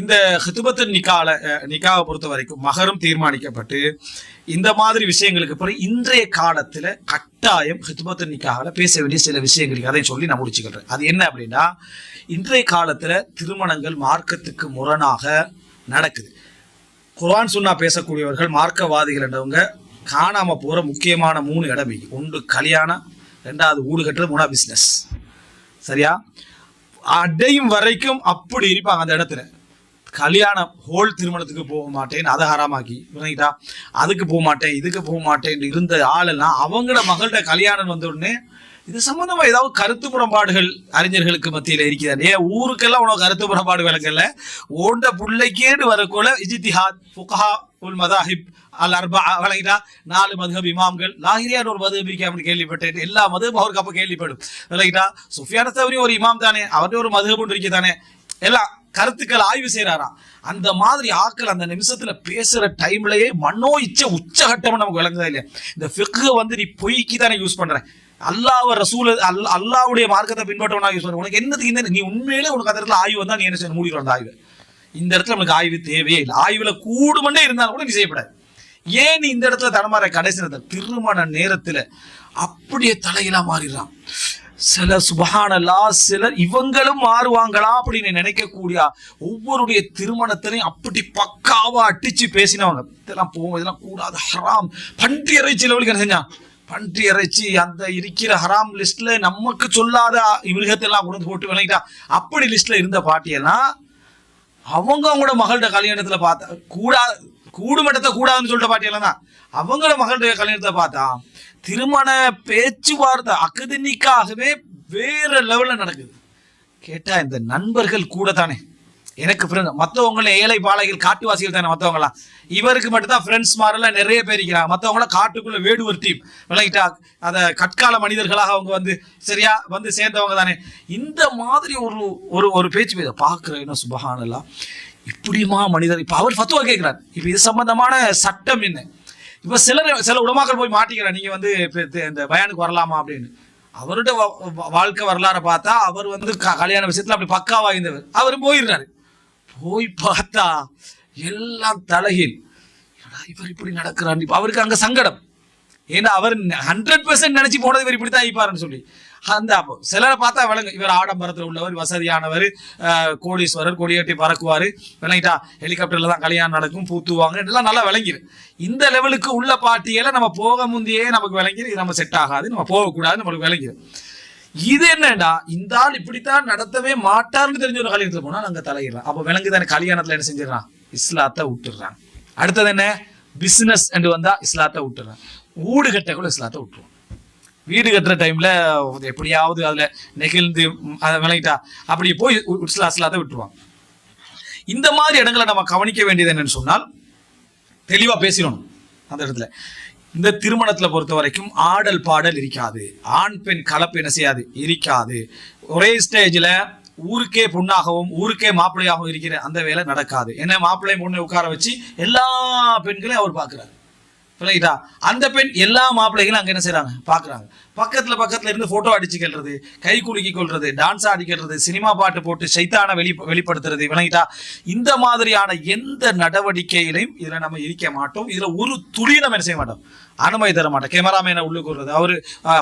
இந்த ஹித்துபத்து நிக்கால நிக்காவை பொறுத்த வரைக்கும் மகரம் தீர்மானிக்கப்பட்டு இந்த மாதிரி விஷயங்களுக்கு பிறகு இன்றைய காலத்தில் கட்டாயம் ஹித்துபத்து நிக்காவில் பேச வேண்டிய சில விஷயங்களுக்கு அதை சொல்லி நான் முடிச்சுக்கிறேன். அது என்ன அப்படின்னா இன்றைய காலத்தில் திருமணங்கள் மார்க்கத்துக்கு முரணாக நடக்குது. குர்ஆன் சுன்னா பேசக்கூடியவர்கள் மார்க்கவாதிகள் என்றவங்க காணாமல் போகிற முக்கியமான மூணு இடம் ஒன்று கல்யாணம் ரெண்டாவது ஊடு கட்டுறது மூணா பிஸ்னஸ் சரியா? அடையும் வரைக்கும் அப்படி இருப்பாங்க அந்த இடத்துல. கல்யாணம் ஹோல் திருமணத்துக்கு போக மாட்டேன் அதை ஹராமாக்கி. விளங்கிட்டா அதுக்கு போக மாட்டேன் இதுக்கு போக மாட்டேன் இருந்த ஆளெல்லாம் அவங்களோட மகள்கிட்ட கல்யாணம் வந்த உடனே இது சம்பந்தமா ஏதாவது கருத்து முரண்பாடுகள் அறிஞர்களுக்கு மத்தியில் இருக்கிறார் ஏன் ஊருக்கெல்லாம் உனக்கு கருத்து முரண்பாடு விளக்கல ஓண்ட புள்ளைக்கேடு வரக்குள்ள இஜித்திஹாத் ஃபுகஹா உல் மதாஹிப் அல் அர்பா வழங்கிட்டா நாலு மதுஹப் இமாம்கள் லாகிரியார் ஒரு மதுஹப் அப்படின்னு கேள்விப்பட்டேன். எல்லா மதுஹப் அவருக்கு அப்போ கேள்விப்படும். விளங்கிட்டா? சுஃபியான தவறி ஒரு இமாம் தானே அவர்கிட்ட ஒரு மதுஹப் ஒன்று தானே எல்லாம் கருத்துக்கள் ஆய்வு செய்யறாராம் அந்த மாதிரி ஆட்கள் அந்த நிமிஷத்துல பேசுற டைம்லயே மனோ இச்ச உச்சகட்டம் நமக்கு விளங்குதா இல்லையா? இந்த ஃபிக்கு வந்து நீ பொய்க்கு தானே யூஸ் பண்ற. அல்லாஹ் ரசூல அல் அல்லாவுடைய மார்க்கத்தை பின்பற்றவனா யூஸ் பண்ற. உனக்கு என்னத்துக்கு இந்த நீ உண்மையிலே உனக்கு அந்த இடத்துல ஆய்வு வந்தா நீ என்ன செய்யணும்? மூடிடும் அந்த ஆய்வு. இந்த இடத்துல நமக்கு ஆய்வு தேவையே இல்லை. ஆய்வுல கூடுமண்டே இருந்தாலும் கூட நீ செய்யப்படாது. ஏன் நீ இந்த இடத்துல தடமாற கடைசி நேரத்தில் திருமண நேரத்துல அப்படியே தலையிலா மாறிடுறான்? சில சுபஹானல்லா சிலர் இவங்களும் மாறுவாங்களா அப்படின்னு நினைக்கக்கூடிய ஒவ்வொருடைய திருமணத்திலையும் அப்படி பக்காவா அடிச்சு பேசினவங்க. இதெல்லாம் போகும் இதெல்லாம் கூடாது ஹராம். பன்றி இறைச்சி லெவலுக்கு என்ன செஞ்சான்? பன்றி இறைச்சி அந்த இருக்கிற ஹராம் லிஸ்ட்ல நமக்கு சொல்லாத மிருகத்தெல்லாம் கொண்டு போட்டு விளங்கிட்டா. அப்படி லிஸ்ட்ல இருந்த பாட்டியெல்லாம் அவங்க அவங்களோட மகள்கிட்ட கல்யாணத்துல பார்த்தா கூடா கூடுமட்டத்தை கூடாதுன்னு சொல்லிட்ட பாட்டியெல்லாம் தான். அவங்களோட மகள்கிட்ட கல்யாணத்தை பார்த்தா திருமண பேச்சுவார்த்தை அகதினிக்காகவே வேற லெவல்ல நடக்குது. கேட்டா இந்த நண்பர்கள் கூட தானே எனக்கு ஃப்ரெண்ட் மற்றவங்கள ஏழை பாலைகள் காட்டுவாசிகள் தானே மற்றவங்களாம் இவருக்கு மட்டும்தான் ஃப்ரெண்ட்ஸ் மாதிரிலாம் நிறைய பேர் இருக்கிறாங்க. மற்றவங்களாம் காட்டுக்குள்ள வேடுவர் டீம் விளையிட்டா அதை கற்கால மனிதர்களாக அவங்க வந்து சரியா வந்து சேர்ந்தவங்க தானே. இந்த மாதிரி ஒரு ஒரு ஒரு பேச்சு பேச இன்னும் சுபகானலாம் இப்படியுமா மனிதர் இப்போ அவர் ஃபத்துவா கேட்குறாரு இப்போ இது சம்பந்தமான சட்டம் என்ன? இப்போ சிலர் சில உடமாக்கள் போய் மாட்டிக்கிறேன் நீங்கள் வந்து இந்த- பயனுக்கு பயானுக்கு வரலாமா அப்படின்னு. அவருடைய வாழ்க்கை வரலாறை பார்த்தா அவர் வந்து க- கல்யாண விஷயத்துல அப்படி பக்காவா இருந்தவர் அவர் போயிடுறாரு. போய் பார்த்தா எல்லாம் தலைகீழ் இவர் இப்படி நடக்கிறார். அவருக்கு அங்க சங்கடம். ஏன்னா அவர் ஹண்ட்ரட் பெர்சன்ட் நினைச்சு போனது இவர் இப்படித்தான் இருப்பாருன்னு சொல்லி. அந்த அப்போ சிலரை பார்த்தா விளங்கு இவர் ஆடம்பரத்தில் உள்ளவர் வசதியானவர் கோடீஸ்வரர் கொடியட்டி பறக்குவார். விளங்கிட்டா ஹெலிகாப்டரில் தான் கல்யாணம் நடக்கும் பூத்துவாங்க இதெல்லாம் நல்லா விளங்கிரு இந்த லெவலுக்கு உள்ள பாட்டியெல்லாம் நம்ம போக முந்தையே நமக்கு விளங்கிரு இது நம்ம செட் ஆகாது நம்ம போகக்கூடாது நம்மளுக்கு விளங்கிரு இது என்னடா? இந்த ஆள் இப்படித்தான் நடத்தவே மாட்டார்னு தெரிஞ்ச ஒரு கல்யாணத்தில் போனால் நாங்கள் தலையிடலாம். அப்ப விலங்குதானே கல்யாணத்தில் என்ன செஞ்சிடறான் இஸ்லாத்தை விட்டுடுறான். அடுத்தது என்ன? பிஸ்னஸ் என்று வந்தால் இஸ்லாத்தை விட்டுறான் வீடு கட்டக்குள்ள இஸ்லாத்தை விட்டுருவோம் வீடு கட்டுற டைம்ல எப்படியாவது அதுல நெகிழ்ந்து அதை விளங்கிட்டா அப்படி போய் உ- இஸ்லா இஸ்லாத்தை விட்டுருவான் இந்த மாதிரி இடங்களை நம்ம கவனிக்க வேண்டியது என்னன்னு சொன்னால் தெளிவா பேசிடணும் அந்த இடத்துல. இந்த திருமணத்தில் பொறுத்த வரைக்கும் ஆடல் பாடல் இருக்காது. ஆண் பெண் கலப்பு என்ன செய்யாது? இருக்காது. ஒரே ஸ்டேஜில் ஊருக்கே பொண்ணாகவும் ஊருக்கே மாப்பிள்ளையாகவும் இருக்கிற அந்த வேலை நடக்காது. என்ன மாப்பிள்ளை பொண்ணை உட்கார வச்சு எல்லா பெண்களையும் அவர் பார்க்குறாரு. விளங்கிட்டா அந்த பெண் எல்லா மாப்பிள்ளைகளும் அங்க என்ன செய்கிறாங்க பாக்குறாங்க. பக்கத்துல பக்கத்துல இருந்து போட்டோ அடிச்சுக்கிறது கை குலுக்கி கொள்றது டான்ஸ் ஆடிக்கிறது சினிமா பாட்டு போட்டு சைத்தான வெளி வெளிப்படுத்துறது விளங்கிட்டா? இந்த மாதிரியான எந்த நடவடிக்கையிலையும் இதில் நம்ம இருக்க மாட்டோம். இதுல ஒரு துளி நம்ம என்ன செய்ய மாட்டோம். அனுமதி தர மாட்டோம். கேமராமேனை உள்ளுக்கு விடுறது அவர்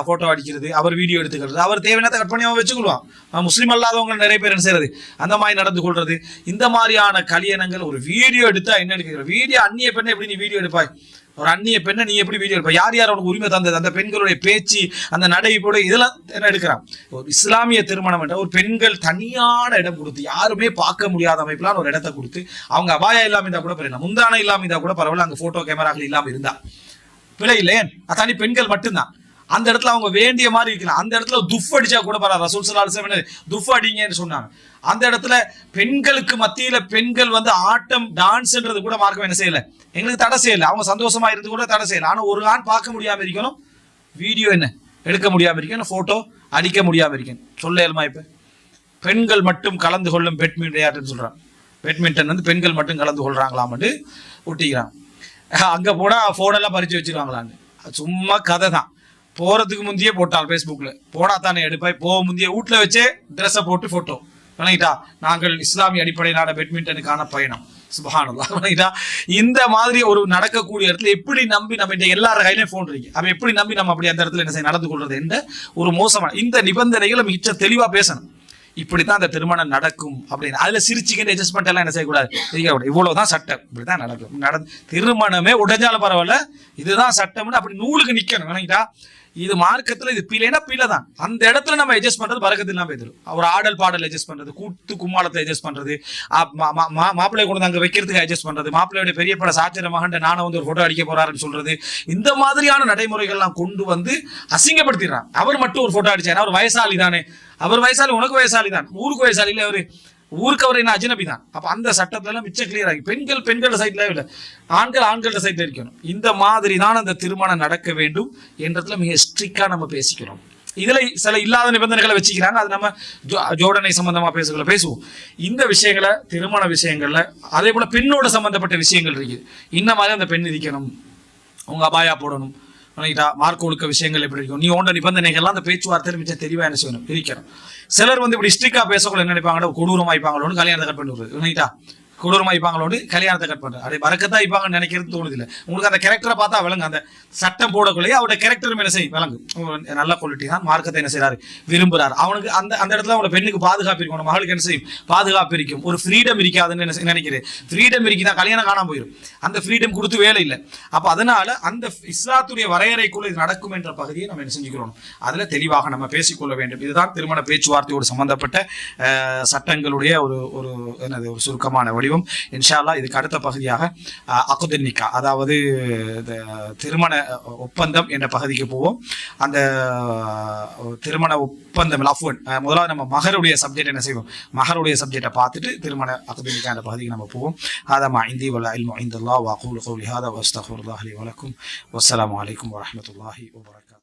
போட்டோ அடிக்கிறது அவர் வீடியோ எடுத்துக்கிறது அவர் தேவையானதை கட் பண்ணி அவன் வச்சுக்கொள்வான் முஸ்லீம் அல்லாதவங்க நிறைய பேர் என்ன செய்யறது அந்த மாதிரி நடந்து கொள்றது. இந்த மாதிரியான கல்யாணங்கள் ஒரு வீடியோ எடுத்தா என்ன எடுக்கிற? வீடியோ அந்நிய பெண்ணை எப்படி நீ வீடியோ எடுப்பாய்? ஒரு அந்நிய பெண்ணை நீ எப்படி வீடியோ எடுப்ப? யார் யார் அவனுக்கு உரிமை தந்தது? அந்த பெண்களுடைய பேச்சு அந்த நடைபோடு இதெல்லாம் என்ன எடுக்கிறான்? ஒரு இஸ்லாமிய திருமணம் என்ற ஒரு பெண்கள் தனியான இடம் கொடுத்து யாருமே பார்க்க முடியாத அமைப்பிலான ஒரு இடத்த கொடுத்து அவங்க அபாயம் இல்லாமல் இருந்தால் கூட பரவாயில்ல முந்தான இல்லாமல் இருந்தால் கூட பரவாயில்ல அங்கே ஃபோட்டோ கேமராக்கள் இல்லாமல் இருந்தா. பிழை இல்லையே ஏன் அது தனி பெண்கள் மட்டும்தான். அந்த இடத்துல அவங்க வேண்டிய மாதிரி இருக்கலாம் அந்த இடத்துல துஃப் அடிச்சா கூட பரவாயில்ல. ரசூல் சல்லா துஃப் அடிங்கன்னு சொன்னாங்க. அந்த இடத்துல பெண்களுக்கு மத்தியில பெண்கள் வந்து ஆட்டம் டான்ஸ்ன்றது கூட மார்க்கம் என்ன செய்யல? எங்களுக்கு தடை செய்யல. அவங்க சந்தோஷமா இருந்து கூட தடை செய்யல. ஆனா ஒரு ஆண் பார்க்க முடியாம இருக்கணும். வீடியோ என்ன? எடுக்க முடியாம இருக்கணும். போட்டோ அடிக்க முடியாம இருக்கணும். சொல்ல இப்ப? பெண்கள் மட்டும் கலந்து கொள்ளும் பேட்மிண்டன் விளையாட்டுன்னு சொல்றான். பேட்மிண்டன் வந்து பெண்கள் மட்டும் கலந்து கொள்றாங்களாமட்டு ஒட்டிக்கிறான். அங்க போனா போனெல்லாம் பறிச்சு வச்சிருவாங்களான்னு. அது சும்மா கதை தான். போறதுக்கு முந்தையே போட்டாள் ஃபேஸ்புக்ல போனா தானே எடுப்பாய்? போக முந்தைய வீட்டுல வச்சே ட்ரெஸ்ஸை போட்டு போட்டோ வணங்கிட்டா? நாங்கள் இஸ்லாமிய அடிப்படையிலான பேட்மிண்டனுக்கான பயணம். சுபஹானல்லாஹ். இந்த மாதிரி ஒரு நடக்கக்கூடிய இடத்துல எப்படி நம்பி நம்ம இந்த எல்லார கையிலையும் ஃபோன் இருக்கு? அப்ப எப்படி நம்பி நம்ம அப்படி அந்த இடத்துல என்ன செய்ய நடந்து கொள்றது? என்ற ஒரு மோசமான இந்த நிபந்தனைகளை மிச்ச தெளிவா பேசணும். இப்படித்தான் அந்த திருமணம் நடக்கும் அப்படின்னு. அதுல சிரிச்சுக்கிட்டு அட்ஜஸ்ட்மெண்ட் எல்லாம் என்ன செய்யக்கூடாது? இருக்கக்கூடாது இவ்வளவுதான் சட்டம். இப்படித்தான் நடக்கும். நட திருமணமே உடைஞ்சாலும் பரவாயில்ல. இதுதான் சட்டம்னு அப்படி நூலுக்கு நிக்கணும். விளங்கிட்டா இது மார்க்கத்துல இது பிழைனா பிள்ளை தான் அந்த இடத்துல நம்ம அட்ஜஸ்ட் பண்றது பறக்கத்து இல்லாம எதிரும் ஒரு ஆடல் பாடல் அட்ஜஸ்ட் பண்றது கூத்து கும்மாளத்தை அட்ஜஸ்ட் பண்றது அப் மா- கொண்டு அங்க வைக்கிறதுக்கு அட்ஜஸ்ட் பண்றது மாப்பிள்ளையோட பெரிய பட சாத்திர மகன் நானும் வந்து ஒரு போட்டோ அடிக்க போறாருன்னு சொல்றது இந்த மாதிரியான நடைமுறைகள்லாம் கொண்டு வந்து அசிங்கப்படுத்திடுறான் அவர் மட்டும் ஒரு போட்டோ அடிச்சார். அவர் வயசாளி தானே. அவர் வயசாளி உனக்கு வயசாளி தான். ஊருக்கு வயசாளி இல்ல அவரு ஊருக்கு அவர் என்ன அஜினபி தான். அப்ப அந்த சட்டத்துல மிச்சம் கிளியர் ஆகி பெண்கள் பெண்களோட சைட்ல இல்ல. ஆண்கள் ஆண்களோட சைட்ல இருக்கணும். இந்த மாதிரி தான் அந்த திருமணம் நடக்க வேண்டும் என்றதுல மிக ஸ்ட்ரிக்டா நம்ம பேசிக்கிறோம் இதுல சில இல்லாத நிபந்தனைகளை வச்சுக்கிறாங்க. அது நம்ம ஜோ- ஜோடனை சம்பந்தமா பேசுகிற பேசுவோம். இந்த விஷயங்களை திருமண விஷயங்கள்ல அதே போல பெண்ணோட சம்பந்தப்பட்ட விஷயங்கள் இருக்குது. இந்த மாதிரி அந்த பெண் இருக்கணும் உங்க அபாயா போடணும். பண்ணிக்கிட்டா மார்க் ஒழுக்க விஷயங்கள் எப்படி இருக்கும்? நீ ஓண்ட நிபந்தனைகள்லாம் அந்த பேச்சுவார்த்தையில் மிச்சம் தெளிவாக என்ன செய்யணும்? பிரிக்கணும். சிலர் வந்து இப்படி ஸ்ட்ரிக்டாக பேசக்குள்ள என்ன நினைப்பாங்க? கொடூரமாக இருப்பாங்களோன்னு கல்யாணத்தை கட் பண்ணி விடுறது பண்ணிக்கிட்டா கொடூரமா இருப்பாங்களோடு கல்யாணத்தை கட் பண்றது அப்படியே பறக்கத்தா இருப்பாங்கன்னு நினைக்கிறது தோணுது இல்லை உங்களுக்கு அந்த கேரக்டரை பார்த்தா விளங்கு. அந்த சட்டம் போடக்குள்ளேயே அவரோட கேரக்டரும் என்ன செய்யும் விளங்கு. நல்ல குவாலிட்டி தான். மார்க்கத்தை என்ன செய்றாரு? விரும்புறாரு. அவனுக்கு அந்த அந்த இடத்துல அவனோட பெண்ணுக்கு பாதுகாப்பு இருக்கும். அவனோட மகளுக்கு என்ன செய்யும்? பாதுகாப்பு இருக்கும். ஒரு ஃப்ரீடம் இருக்காதுன்னு என்ன செய்- நினைக்கிறேன். ஃப்ரீடம் இருக்குதா? கல்யாணம் காணாம போயிடும் அந்த ஃப்ரீடம் கொடுத்து வேலை இல்லை. அப்போ அதனால அந்த இஸ்லாத்துடைய வரையறைக்குள்ள இது நடக்கும் என்ற பகுதியை நம்ம என்ன செஞ்சுக்கிறோம்? அதுல தெளிவாக நம்ம பேசிக்கொள்ள வேண்டும். இதுதான் திருமண பேச்சுவார்த்தையோடு சம்பந்தப்பட்ட சட்டங்களுடைய ஒரு ஒரு என்னது ஒரு சுருக்கமான வழி. இன்ஷா அல்லாஹ் இதுக்கு அடுத்த பகுதியாக அகுதன் நிக்கா அதாவது இந்த திருமண ஒப்பந்தம் என்ற பகுதிக்கு போவோம் அந்த அஹ், திருமண ஒப்பந்தம் அஃப்வன் முதலாவது நம்ம மகருடைய சப்ஜெக்ட் என்ன செய்வோம் மகருடைய சப்ஜெக்டை பார்த்துட்டு திருமண அகுதன் நிக்கா என்ற பகுதிக்கு நம்ம போவோம் هذا ما عندي ولا علم عند الله واقول قولي هذا واستغفر الله لي ولكم والسلام عليكم ورحمه الله وبركاته